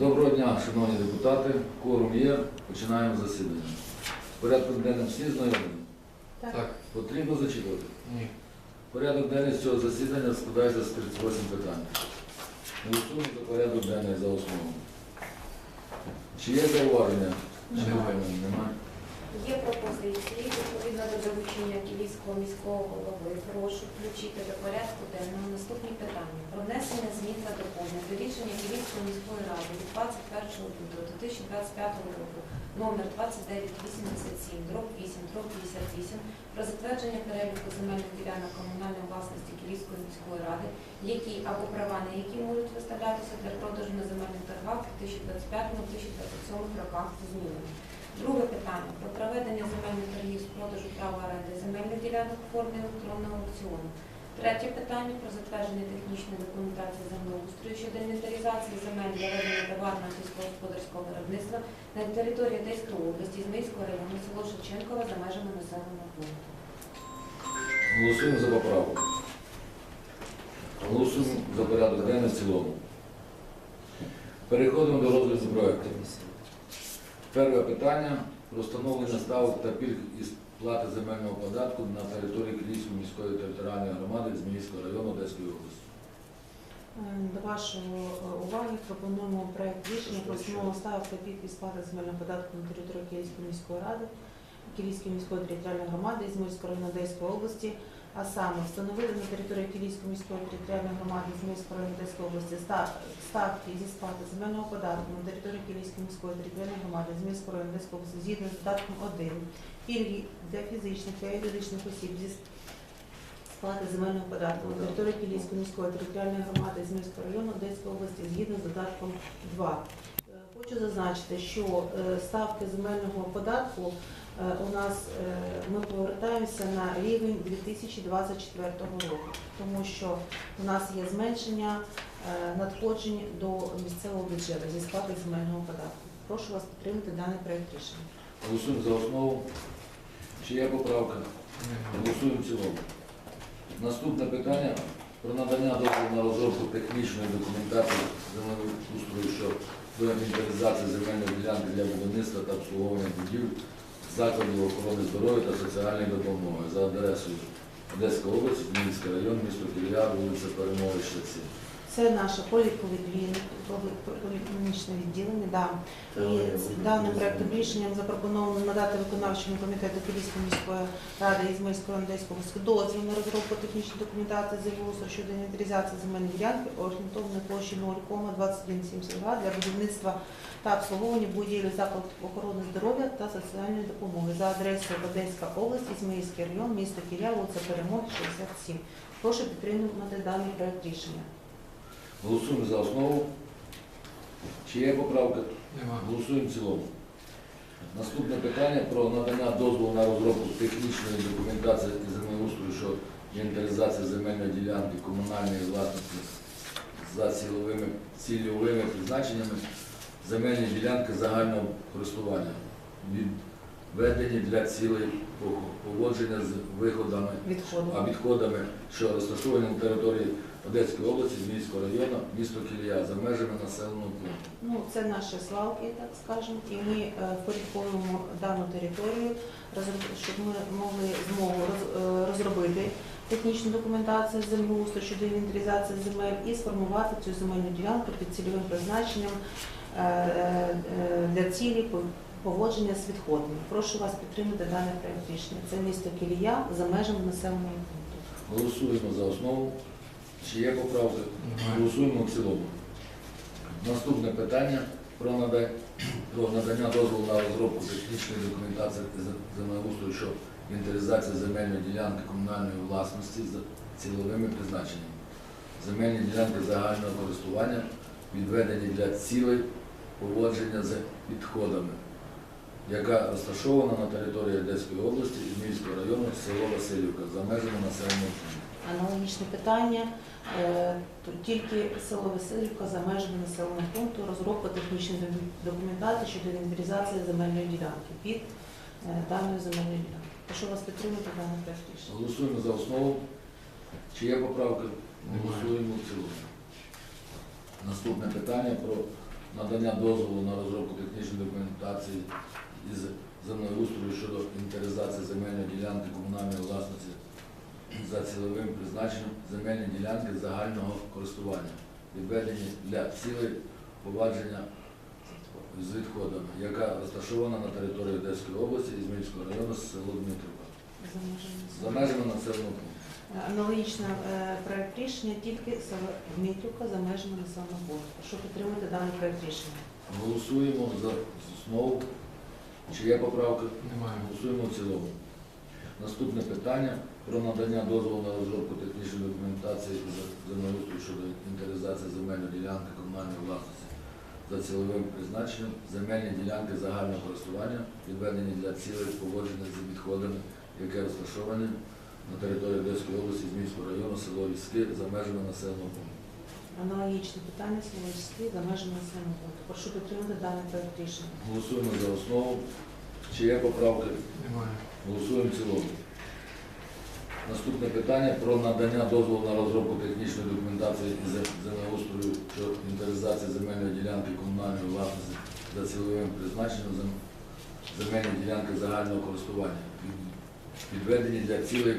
Доброго дня, шановні депутати. Кворум є. Починаємо засідання. Порядок денним всі знайомі? Так. Потрібно зачитувати. Ні. Порядок денний з цього засідання складається з 38 питань. Голосуємо за порядок денний за основу. Чи є зауваження? Немає. Немає. Є пропозиції відповідно до доручення Київського міського голови. Прошу включити до порядку денного наступні питання. Про внесення змін та доповнень до рішення Київської міської ради від 21 лютого 2025 року номер 2987 дроб 8 дроб 58 про затвердження переліку земельних ділянок комунальної власності Київської міської ради, які або права на які можуть виставлятися для продажу на земельних торгах у 2025-2027 роках змінами. Друге питання про проведення земельних торгів з продажу права оренди земельних ділянок у формі електронного аукціону. Третє питання про затвердження технічної документації землеустрою щодо інвентаризації земель для ведення товарного сільськогосподарського виробництва на території Одеської області, Зміївського району, село Шевченково за межами населеного пункту. Голосуємо за поправку. Голосуємо за порядок денний в цілому. Переходимо до розгляду проекту. Перше питання про встановлення ставок та пільг із плати земельного податку на території Київської міської територіальної громади Зміївського району Одеської області. Е, До вашої е, уваги пропонуємо проект рішення про встановлення ставок та підпис сплати земельного податку на території Київської міської ради, Київської міської територіальної громади Ізмирського району Одеської області, а саме встановити на території Київської міської територіальної громади району Одеської області ставки зі сплати земельного податку на території Київської міської територіальної громади району Одеської області згідно з додатком 1 пільги для фізичних та юридичних осіб зі сплати земельного податку на території Київської міської територіальної громади Зміївського району Одеської області згідно з додатком 2. Е, Хочу зазначити, що е, ставки земельного податку у нас е, ми повертаємося на рівень 2024 року, тому що у нас є зменшення е, надходжень до місцевого бюджету зі сплати земельного податку. Прошу вас підтримати даний проект рішення. Голосуємо за основу. Чи є поправка? Голосуємо в цілому. Наступне питання про надання дозволу на розробку технічної документації землеустрою щодо інвентаризації земельної ділянки для будівництва та обслуговування будівель, закладів охорони здоров'я та соціальної допомоги за адресою Одеська область, Мінський район, місто Кілля, вулиця Перемовища 7. Це наше поліклінічне відділення. Да. І даним проектом рішенням запропоновано надати виконавчому комітету Київської міської ради Ізмельської Одеської області дозвіл на розробку технічної документації землеустрою щодо інвентаризації земельної ділянки орієнтовної площі 0,2172 для будівництва та обслуговування будівель закладів охорони здоров'я та соціальної допомоги за адресою Одеська область, Ізмаїльський район, місто Кілля, вулиця Перемоги, 67. Прошу підтримати даний проект рішення. Голосуємо за основу. Чи є поправка? Нема. Голосуємо в цілому. Наступне питання про надання дозволу на розробку технічної документації і землеустрою щодо інвентаризації земельної ділянки комунальної власності за цільовими, цільовими призначеннями земельні ділянки загального користування, відведені для цілей поводження з виходами Відходу. а відходами, що розташовані на території Одеської області, Зміївського району, місто Кілія, за межами населеного пункту. Ну, це наші свалки, так скажемо, і ми е, впорядковуємо дану територію, щоб ми могли змогу е, розробити технічну документацію землеустрою щодо інвентаризації земель і сформувати цю земельну ділянку під цільовим призначенням е, для цілі поводження з відходами. Прошу вас підтримати даний проект рішення. Це місто Кілія за межами населеного пункту. Голосуємо за основу. Чи є поправки? Голосуємо в цілому. Наступне питання про надання, дозволу на розробку технічної документації землеустрою щодо інвентаризації земельної ділянки комунальної власності з цільовими призначеннями. Земельні ділянки загального користування відведені для цілей поводження з відходами, яка розташована на території Одеської області і Зміївського району село Васильівка за межами населеного пункту. Аналогічне питання, е, тільки село Васильівка за межами населеного пункту, розробка технічної док- документації щодо інвентаризації земельної ділянки під е, даною земельною ділянкою. Прошу вас підтримати даний рішення. Голосуємо за основу. Чи є поправки? Немає. Голосуємо в цілому. Наступне питання про надання дозволу на розробку технічної документації із землеустрою щодо інвентаризації земельної ділянки комунальної власності за цільовим призначенням земельні ділянки загального користування, відведені для цілей повадження з відходами, яка розташована на території Одеської області, Ізмільського району, село Дмитрівка. За межами населеного пункту. Аналогічно е, проект рішення, тільки село Дмитрівка за межами населеного пункту. Прошу підтримати даний проект рішення. Голосуємо за основу. Чи є поправки? Немає. Голосуємо в цілому. Наступне питання про надання дозволу на розробку технічної документації землеустрою щодо інвентаризації земельної ділянки комунальної власності за цільовим призначенням земельні ділянки загального користування, відведені для цілей поводження з відходами, яке розташоване на території Одеської області, Зміївського району, село Віски за межами населеного пункту. Аналогічне питання Словачські за межами населеного пункту. Прошу підтримати даний проект рішення. Голосуємо за основу. Чи є поправки? Немає. Голосуємо в цілому. Наступне питання про надання дозволу на розробку технічної документації із землеустрою щодо інвентаризації земельної ділянки комунальної власності за цільовим призначенням зем- земельні ділянки загального користування, відведені для цілей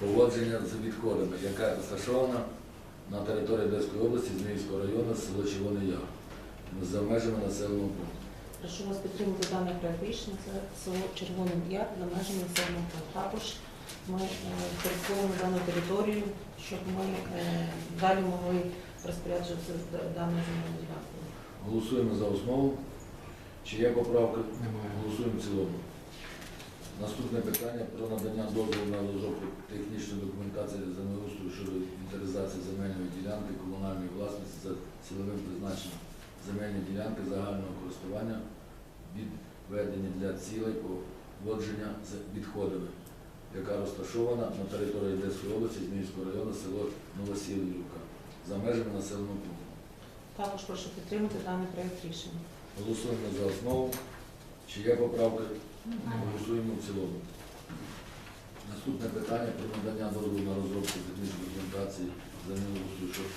поводження з відходами, яка розташована на території Одеської області, Зміївського району, село Червоний Яр, за межами населеного пункту. Прошу вас підтримати даний проект рішення. Це село Червоний Яр за межами населеного пункту. Також ми е, дану територію, щоб ми е, далі могли розпоряджуватися даною земельною ділянкою. Голосуємо за основу. Чи є поправки? Немає. Голосуємо в цілому. Наступне питання про надання дозволу на розробку технічної документації землеустрою щодо інвентаризації земельної ділянки комунальної власності за цільовим призначенням земельні ділянки загального користування, відведені для цілей поводження з відходами, яка розташована на території Одеської області, Зміївського району, село Новосілівка, за межами населеного пункту. Також прошу підтримати даний проект рішення. Голосуємо за основу. Чи є поправки? Голосуємо в цілому. Наступне питання про надання дозволу на розробку технічної документації землеустрою щодо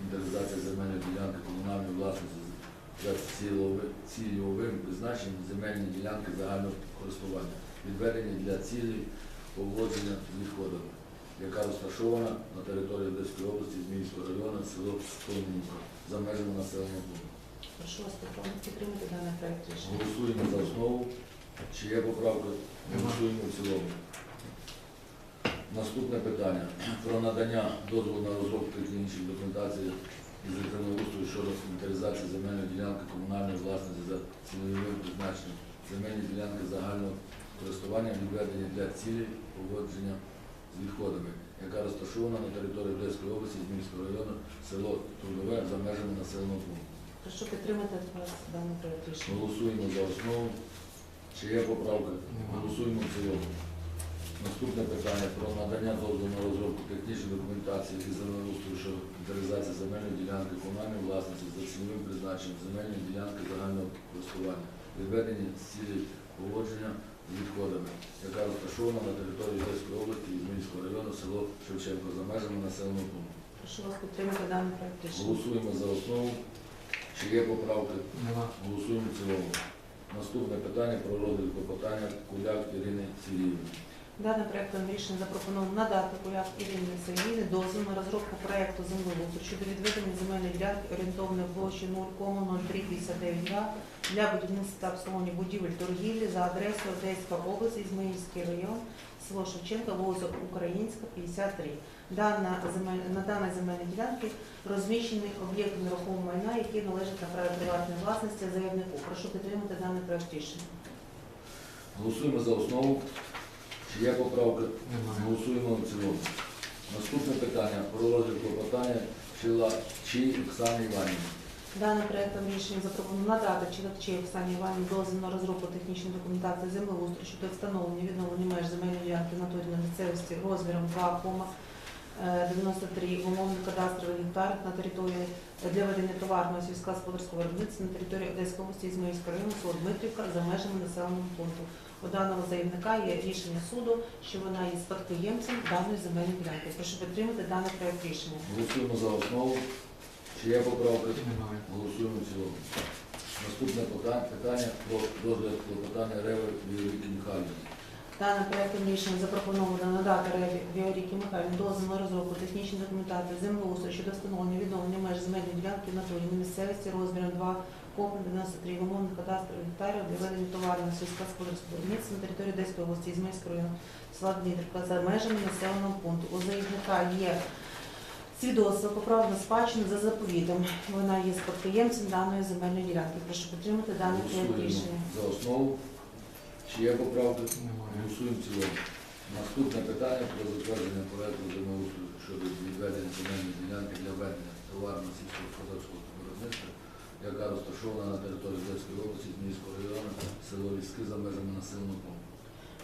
інвентаризації земельної ділянки комунальної власності за цільовим призначенням земельні ділянки загального користування, відведені для цілей поводження з відходами, яка розташована на території Одеської області, Зміївського району, село Соломінка, за межами населеного пункту. Прошу вас підтримати даний проект рішення. Голосуємо за основу. Чи є поправка? Голосуємо в цілому. Наступне питання про надання дозволу на розробку технічної документації із землеустрою щодо інвентаризації земельної ділянки комунальної власності за цільовим призначенням. Земельні ділянки загального користування відведені для цілі поводження з відходами, яка розташована на території Одеської області, Зміївського району, село Трудове за межами населеного пункту. Прошу підтримати вас проект рішення. Голосуємо за основу. Чи є поправка? Голосуємо в цілому. Наступне питання про надання дозволу на розробку технічної документації із землеустрою щодо інвентаризації земельної ділянки комунальної власності за цільовим призначенням земельної ділянки загального користування, відведені з цілі поводження відходами, яка розташована на території Одеської області і Зміївського району, село Шевченко, за межами населеного пункту. Прошу вас підтримати даний проект рішення. Голосуємо за основу. Чи є поправки? Нема. Голосуємо в цілому. Наступне питання про розвитку питання Куляк Ірини Сергіївни. Даним проектом рішення запропоновано надати Куляк Ірині Сергійні дозвіл на розробку проекту землеустрою щодо відведення земельної ділянки орієнтовної площі 0,0359 га для будівництва та обслуговування будівель торгівлі за адресою Одеська область, Ізмаїльський район, село Шевченка, вулиця Українська, 53. Дана земель... На даній земельній ділянці розміщений об'єкт нерухомого майна, який належить на праві приватної власності заявнику. Прошу підтримати даний проект рішення. Голосуємо за основу. Є поправки? Немає. Голосуємо в цілому. Наступне питання про розгляд клопотання Чила Чи Оксани Іванівни. Даним проектом рішення запропоновано надати Чилакчі Оксані Іванівні дозвіл на розробку технічної документації землеустрою щодо встановлення відновлення меж земельної ділянки в натурі місцевості розміром 2,93 в умовних кадастрових гектарах на території для ведення товарного сільськогосподарського виробництва на території Одеської області Ізмаїльського району Дмитрівка за межами населеного пункту. У даного заявника є рішення суду, що вона є спадкоємцем даної земельної ділянки. Прошу підтримати даний проект рішення. Голосуємо за основу. Чи є поправки? Немає. Голосуємо в цілому. Наступне питання про розгляд клопотання Реви Віоліки Михайлівни. Даним проектом рішення запропоновано надати Реві Віоріки Михайлівні дозвіл на розробку технічної документації землеустрою щодо встановлення відновлення меж земельної ділянки на місцевості розміром 2,93 умовних кадастрових гектарів для ведення товарного сільськогосподарського виробництва на території Одеської області Ізмейського району села Дмитрівка за межами населеного пункту. У заявника є свідоцтво про право на спадщину за заповітом. Вона є спадкоємцем даної земельної ділянки. Прошу підтримати даний проект рішення. за основу. Чи є поправки? Голосуємо цілому. Наступне питання про затвердження проекту землеустрою щодо відведення земельної ділянки для ведення товарного сільськогосподарського виробництва, яка розташована на території Одеської області, Зміївського району, село Ліски за межами населеного пункту.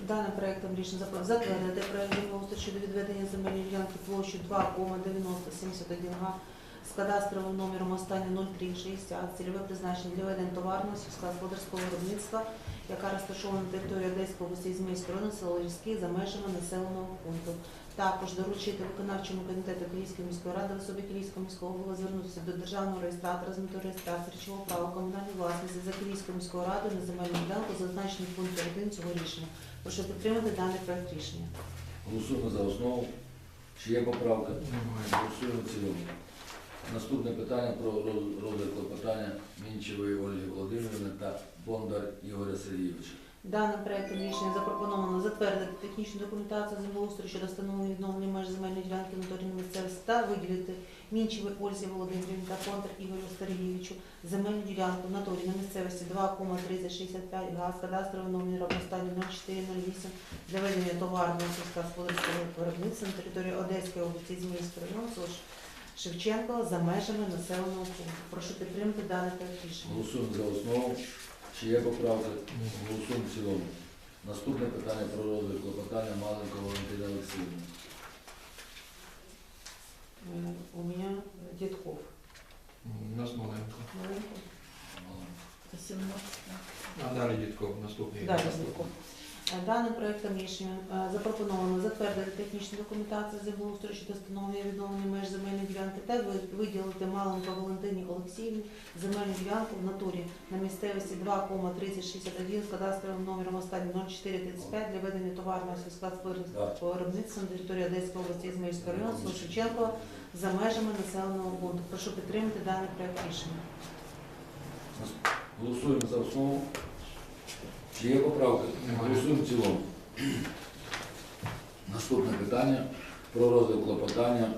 Даним проектом рішення затвердити проект землеустрою щодо відведення земельної ділянки площі 2,9071 га з кадастровим номером останнє 0360, цільове призначення для ведення товарного сільськогосподарського виробництва, яка розташована на території Одеської області Ізмейського району, село Ліський за межами населеного пункту. Також доручити виконавчому комітету Київської міської ради в особі Київського міського голови звернутися до державного реєстратора з метою реєстрації речового права комунальної власності за Київською міською радою на земельну ділянку, зазначену в пункті 1 цього рішення. Прошу підтримати даний проект рішення. Голосуємо за основу. Чи є поправка? Немає. Голосуємо в цілому. Наступне питання про роз- розгляд клопотання Мінчевої Ольги Володимирівни та Бондар Ігоря Сергійовича. Даним проектом рішення запропоновано затвердити технічну документацію землеустрою щодо встановлення відновлення меж земельної ділянки на місцевості та виділити Мінчевій Ользі Володимирівні та Контр Ігорю Сергійовичу земельну ділянку в натурі на місцевості 2,3065 га з кадастровим номером останній 0408 для ведення товарного сільськогосподарського виробництва на території Одеської області Зміївського району село Шевченко за межами населеного пункту. Прошу підтримати проект рішення. Голосуємо за основу. Чи є поправки? Немає. Голосуємо в цілому. Наступне питання про розгляд клопотання Маленко Валентина Олексіївна. Э, У меня Дедков. У нас маленько. Маленько. Маленко. А далі Дідков, наступний. Далі Дедков. Е, Даним проектом рішення е, запропоновано затвердити технічну документацію землеустрою щодо встановлення відновлення меж земельної ділянки та виділити Маленко Валентині Олексіївні земельну ділянку в натурі на місцевості 2,3061 з кадастровим номером останній 0435 для ведення товарного сільськогосподарського виробництва на території Одеської області Ізмаїльського району Шевченко за межами населеного пункту. Прошу підтримати даний проект рішення. Голосуємо за основу. Чи є поправки? Немає. Голосуємо в цілому. Наступне питання про розгляд клопотання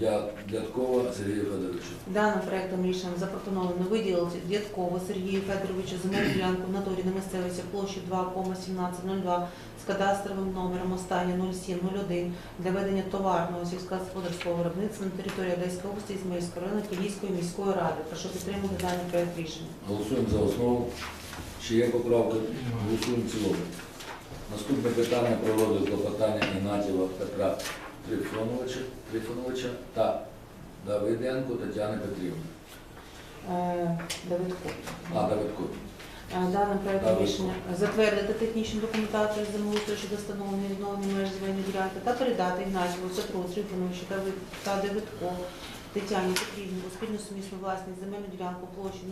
Дя- Дядкова Сергія Федоровича. Даним проектом рішення запропоновано виділити Дядкову Сергію Федоровичу земельну ділянку в натурі на місцевості площі 2,1702 з кадастровим номером останнє 0701 для ведення товарного сільськогосподарського виробництва на території Одеської області Ізмаїльського району Київської міської ради. Прошу підтримати даний проект рішення. Голосуємо за основу. Чи є поправки? Голосуємо в цілому. Наступне питання про розгляд клопотання Ігнатєва Петра Трифоновича, Трифоновича та Давиденко Тетяни Петрівни. Е, Давидко. А, Давидко. Е, Даним проектом рішення затвердити технічну документацію землеустрою щодо встановлення відновлення меж земельної ділянки та передати Ігнатьєву Петру Трифоновичу та Ви- та Давидко Тетяні Петрівні у спільну сумісну власність земельну ділянку площі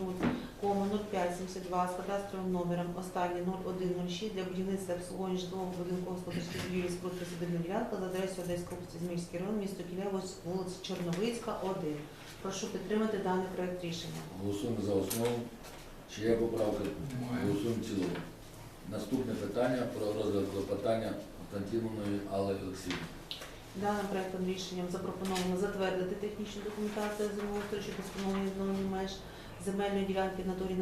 0,0572 з кадастровим номером останній 0106 для будівництва обслуговування житлового будинку господарських будівлі з присадибна ділянка за адресою Одеської області Зміївський район, місто Кілево, вулиця Чорновицька, 1. Прошу підтримати даний проект рішення. Голосуємо за основу. Чи є поправки? Немає. Голосуємо в цілому. Наступне питання про розгляд клопотання Константинової Алли Олексіївни. Даним проектом рішенням запропоновано затвердити технічну документацію землеустрою щодо встановлення відновлення меж земельної ділянки в натурі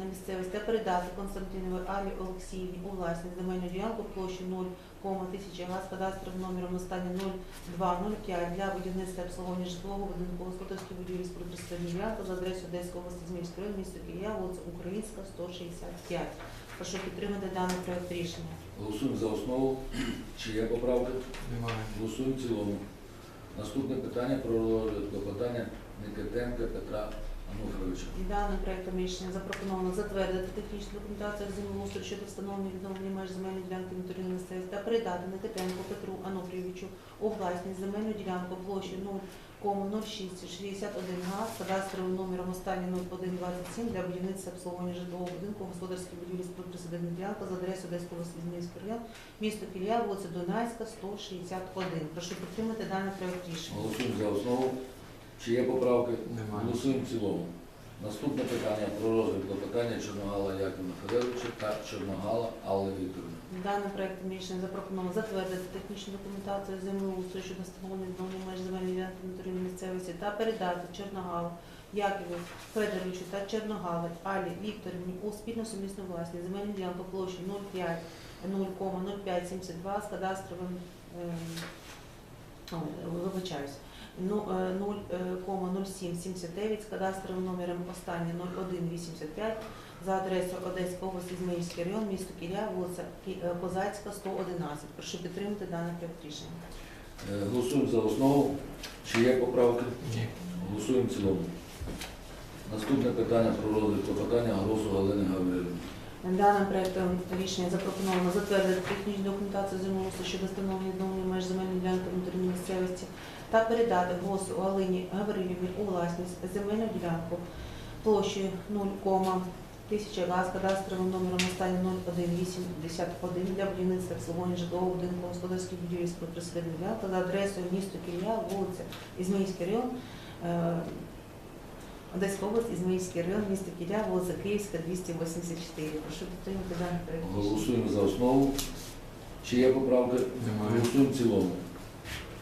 на місцевість та передати Константиновій Алі Олексіївні у власність земельну ділянку площі 0,1000 га з кадастровим номером останній 0205 для будівництва обслуговування житлового будинку господарської будівлі з приписаної ділянки за адресою Одеської області Зміївської район, місто Кілія, вулиця Українська, 165. Прошу підтримати даний проект рішення. Голосуємо за основу. Чи є поправки? Немає. Голосуємо в цілому. Наступне питання про розгляд клопотання Никитенка Петра. Даним проектом рішення запропоновано затвердити технічну документацію землеустрою щодо встановлення відновлення меж земельної ділянки натурної місцевості та передати Никитенку Петру Ануфрійовичу у власність земельну ділянку площі 0,0661 га з кадастровим номером останній 0127 для будівництва обслуговування житлового будинку, господарської будівлі споруд присадибних ділянка за адресою Одеського Зміївський район, місто Кілія, вулиця Дунайська, 161. Прошу підтримати даний проект рішення. Голосуємо за основу. Чи є поправки? Немає. Голосуємо в цілому. Наступне питання про розгляд клопотання Чорногала Якова Федоровича та Чорногала Алли Вікторівни. Даним проектом рішення запропоновано затвердити технічну документацію землеустрою щодо встановлення відновлення меж земельної ділянки місцевості та передати Чорногалу Якову Федоровичу та Чорногалу Алі Вікторівні у спільну сумісну власність земельну ділянку площі 0,5 0,0572 з кадастровим ем, вибачаюсь. Ну, е, 0,0779 з кадастровим номером останнє 0185 за адресою Одеська область, Ізмаїльський район, місто Кілля, вулиця е, Козацька, 111. Прошу підтримати дане проект рішення. Е, Голосуємо за основу. Чи є поправки? Ні. Голосуємо в цілому. Наступне питання про розгляд клопотання Гросу Галини Гаврилівни. Даним проектом рішення запропоновано затвердити технічну документацію землеустрою щодо встановлення відновлення меж земельної ділянки внутрішньої місцевості та передати голосу Галині Гаврилівні у власність земельну ділянку площею 0, тисяча га з кадастровим номером останній 0181 для будівництва обслуговування житлового будинку господарських споруд присадибних ділянка за адресою місто Кілля, вулиця Ізмаїльський район, е, Одеська область, Ізмаїльський район, місто Кіря, вулиця Київська, 284. Прошу підтримати дані проект. Голосуємо за основу. Чи є поправки? Немає. Голосуємо в цілому.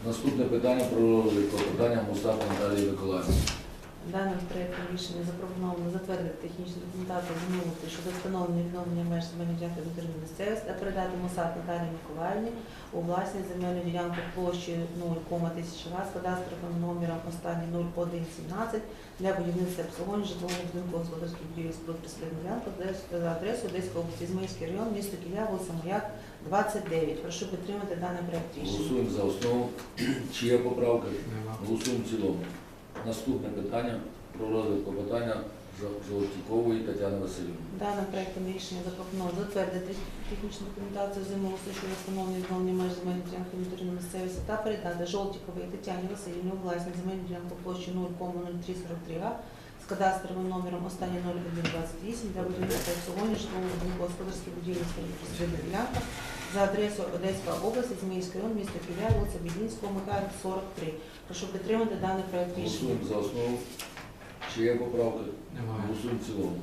Наступне питання про розгляд Питання Мустафа Наталії Миколаївни. Даним проектом рішення запропоновано затвердити технічну документацію землеустрою щодо встановлення відновлення меж земельної ділянки внутрішньої місцевості та передати Мосад Наталії Миколаївні у власність земельну ділянку площею 0,1000 га з кадастровим номером останній 0117 для будівництва обслуговування житлового будинку господарських будівель споруд присадибних ділянок за адресою Одеської області, Ізмаїльський район, місто Кілля, вулиця Маяк, 29. Прошу підтримати даний проект рішення. Голосуємо за основу. Чи є поправки? Голосуємо в цілому. Наступне питання про розгляд клопотання Жо- Жолтікової Тетяни Васильівни. Даним проектом рішення запропоновано затвердити технічну документацію землеустрою щодо встановлення відновлення меж земельної ділянки внутрішньої місцевості та передати Жолтіковій Тетяні Васильівні у власність земельну ділянку площі 0,0343 га з кадастровим номером останній 0128 для будівництва обслуговування житлового будинку господарських будівель спільної ділянка за адресою Одеська область, Зміївський район, місто Кілля, вулиця Бідінського, Михайло, 43. Прошу підтримати даний проект рішення. Голосуємо за основу. Чи є поправки? Немає. Голосуємо в цілому.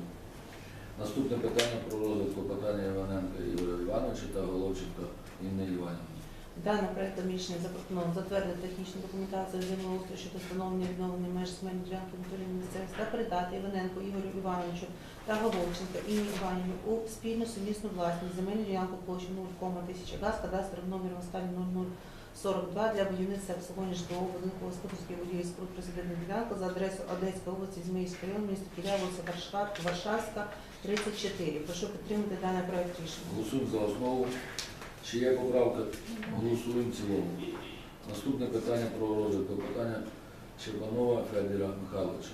Наступне питання про розвитку питання Іваненка Ігоря Івановича та Головченка Інни Іванівни. Даним проектом рішення запропоновано затвердити технічну документацію землеустрою щодо встановлення відновлення меж земельної ділянки натурної місцевості та передати Іваненку Ігорю Івановичу та Головченка Інні Іванівні у спільну сумісну власність земельну ділянку площі 0,1000 га з кадастровим номером останній 0042 для будівництва обслуговування житлового будинку господарської будівлі споруд присадибних ділянка за адресою Одеська область, Зміївський район, місто Кіля, вулиця Варшавська, 34. Прошу підтримати даний проект рішення. Голосуємо за основу. Чи є поправка? Голосуємо в цілому. Наступне питання про розгляд клопотання Червонова Федора Михайловича.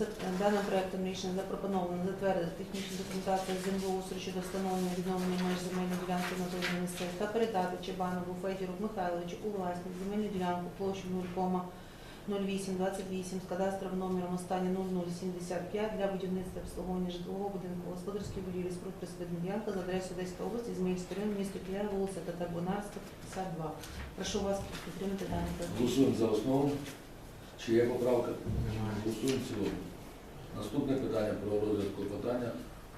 Е, Даним проектом рішення запропоновано затвердити технічну документацію землеустрою щодо встановлення відновлення меж земельної ділянки на місцевості та передати Чебанову Федіру Михайловичу у власність земельну ділянку площу 0,0828 з кадастровим номером останній 0075 для будівництва обслуговування житлового будинку господарської будівлі споруд присадибних ділянка за адресою Одеської області, з Зміївський район, місто Кіля, вулиця Татарбунарська, 52. Прошу вас підтримати даний проект. Голосуємо за основу. Чи є поправка? Голосуємо в цілому. Наступне питання про розгляд клопотання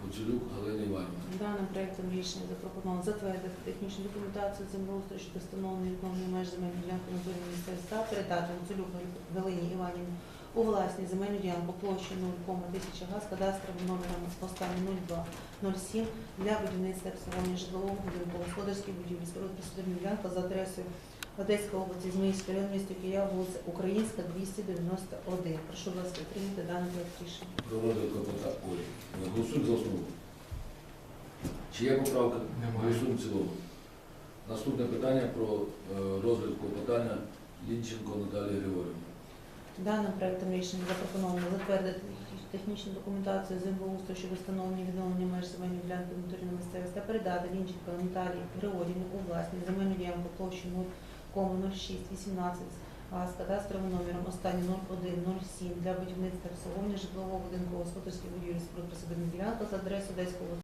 Гуцулюк Галини Іванівни. Даним проектом рішення запропоновано затвердити технічну документацію землеустрою щодо встановлення відновлення меж земельної ділянки на зоні місцевості та передати Гуцулюк Галині Іванівні у власність земельну ділянку площею 0,1000 га з кадастровим номером останній 0207 для будівництва обслуговування житлового будинку господарських будівлі споруд присадибної ділянки за адресою Одеська область Зміївський район, місто Київ, вулиця Українська, 291. Прошу вас підтримати дане проєкт рішення. Проводив депутат Олі. Голосуємо за основу. Чи є поправка? Немає. Голосуємо цілому. Наступне питання про е, розвитку питання Лінченко Наталії Григорівни. Даним проєктом рішення запропоновано затвердити технічну документацію землеустрою щодо встановлення відновлення меж земельної ділянки внутрішньої місцевості та передати Лінченко Наталії Григорівні у власність земельну ямку площі 0,0 кому 0618 з кадастровим номером останні 0107 для будівництва обслуговування житлового будинку господарських будівель з присадибних ділянка за адресою Одеського